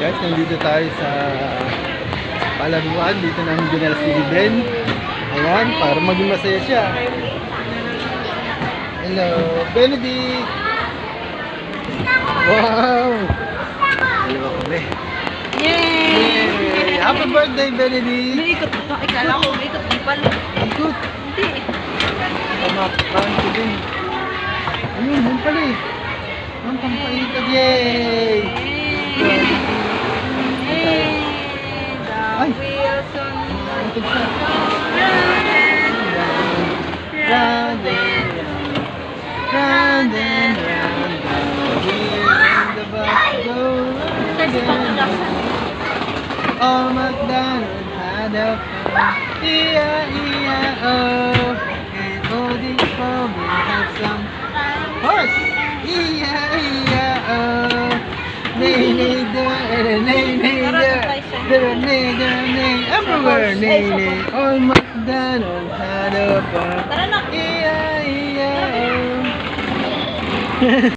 nandito tayo sa Palabuan. Dito namin dinala si Ben. Ayan, para maging masaya siya. Hello, Benedict! Wow! Dalawa kami. Yay! Yay! Happy birthday, Benedict! Umiikot ito. Ikala ko umiikot. Di pala. Ikot! Hindi. Kamakakain ko din. Ayun, yun pala eh. Ang pampaikot, yay! Yay! Ay. Wilson. Round and round, round and round, and the bus round round. Oh, MacDonald had a farm, E-I-E-I-O. And all the farmers have some there, nay, there, nay, everywhere, nay, nay. Oh, MacDonald had a farm, Tara na. E-I-E-I-O.